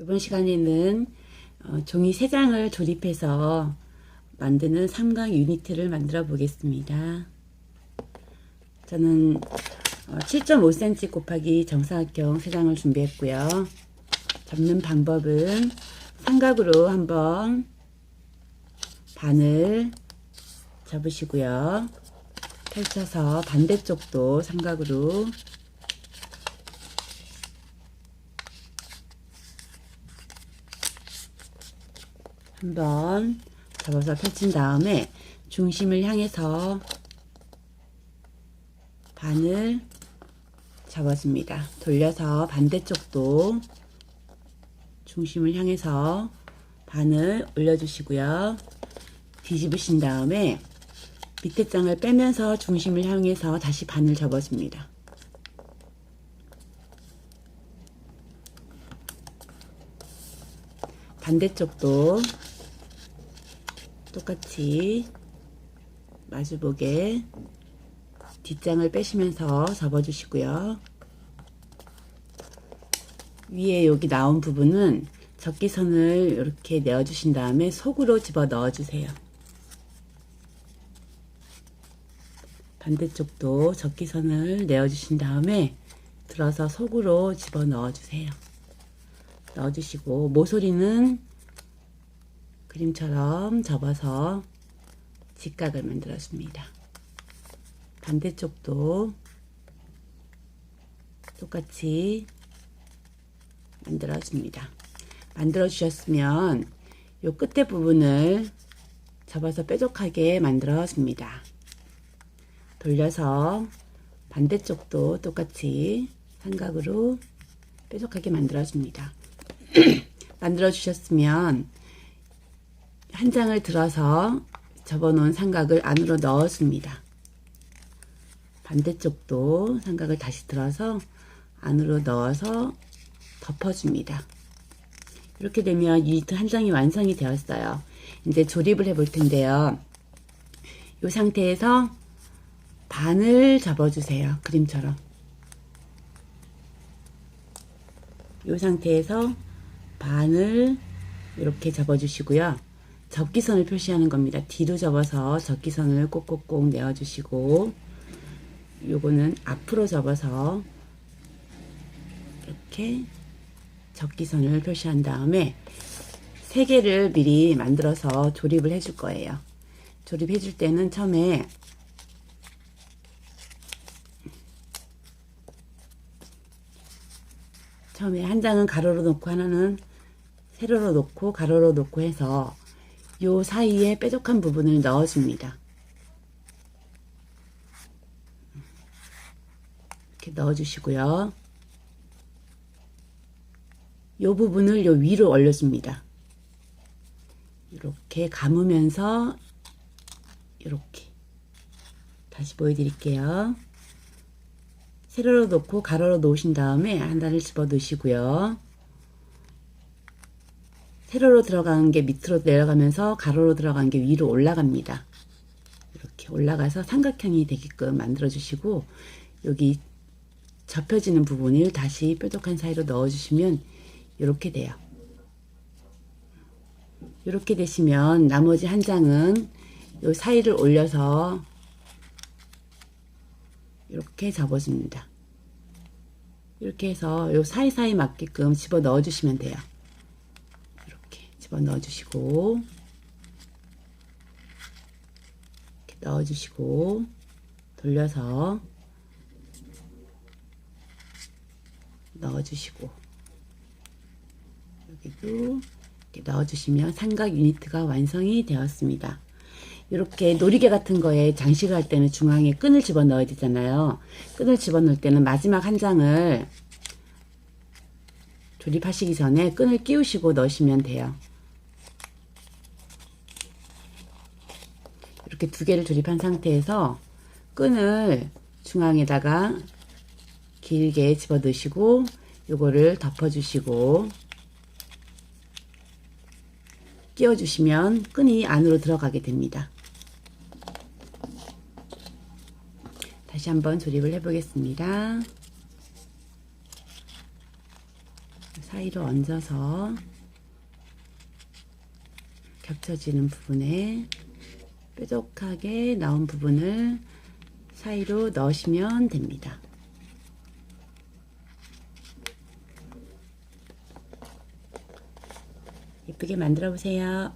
이번 시간에는 어, 종이 3장을 조립해서 만드는 삼각 유니트를 만들어 보겠습니다. 저는 어, 7.5cm 곱하기 정사각형 3장을 준비했고요. 접는 방법은 삼각으로 한번 반을 접으시고요. 펼쳐서 반대쪽도 삼각으로 한번 접어서 펼친 다음에 중심을 향해서 반을 접어줍니다. 돌려서 반대쪽도 중심을 향해서 반을 올려주시고요. 뒤집으신 다음에 밑에 장을 빼면서 중심을 향해서 다시 반을 접어줍니다. 반대쪽도 똑같이 마주보게 뒷장을 빼시면서 접어주시고요. 위에 여기 나온 부분은 적기선을 이렇게 내어주신 다음에 속으로 집어 넣어주세요. 반대쪽도 적기선을 내어주신 다음에 들어서 속으로 집어 넣어주세요. 넣어주시고 모서리는 그림처럼 접어서 직각을 만들어줍니다. 반대쪽도 똑같이 만들어줍니다. 만들어 주셨으면 요 끝에 부분을 접어서 뾰족하게 만들어 줍니다. 돌려서 반대쪽도 똑같이 삼각으로 뾰족하게 만들어 줍니다. 만들어 주셨으면 한 장을 들어서 접어놓은 삼각을 안으로 넣어줍니다. 반대쪽도 삼각을 다시 들어서 안으로 넣어서 덮어줍니다. 이렇게 되면 유니트 한 장이 완성이 되었어요. 이제 조립을 해 볼 텐데요. 이 상태에서 반을 접어주세요. 그림처럼. 이 상태에서 반을 이렇게 접어주시고요. 접기선을 표시하는 겁니다. 뒤로 접어서 접기선을 꼭꼭꼭 내어주시고 요거는 앞으로 접어서 이렇게 접기선을 표시한 다음에 세 개를 미리 만들어서 조립을 해줄 거예요. 조립해 줄 때는 처음에 처음에 한 장은 가로로 놓고 하나는 세로로 놓고 가로로 놓고 해서 요 사이에 뾰족한 부분을 넣어줍니다. 이렇게 넣어주시고요. 요 부분을 요 위로 올려줍니다. 이렇게 감으면서 이렇게 다시 보여드릴게요. 세로로 놓고 가로로 놓으신 다음에 한 단을 집어 넣으시고요. 세로로 들어가는 게 밑으로 내려가면서 가로로 들어간 게 위로 올라갑니다. 이렇게 올라가서 삼각형이 되게끔 만들어 주시고 여기 접혀지는 부분을 다시 뾰족한 사이로 넣어 주시면 이렇게 돼요. 이렇게 되시면 나머지 한 장은 이 사이를 올려서 이렇게 접어줍니다. 이렇게 해서 이 사이사이 맞게끔 집어 넣어 주시면 돼요. 이렇게 집어 넣어 주시고 이렇게 넣어 주시고 돌려서 넣어 주시고 여기도 이렇게 넣어 주시면 삼각 유니트가 완성이 되었습니다. 이렇게 놀이개 같은 거에 장식을 할 때는 중앙에 끈을 집어 넣어야 되잖아요. 끈을 집어 넣을 때는 마지막 한 장을 조립하시기 전에 끈을 끼우시고 넣으시면 돼요. 이렇게 두 개를 조립한 상태에서 끈을 중앙에다가 길게 집어 넣으시고 요거를 덮어 주시고 끼워 주시면 끈이 안으로 들어가게 됩니다. 다시 한번 조립을 해 보겠습니다. 사이로 얹어서 겹쳐지는 부분에 뾰족하게 나온 부분을 사이로 넣으시면 됩니다. 예쁘게 만들어 보세요.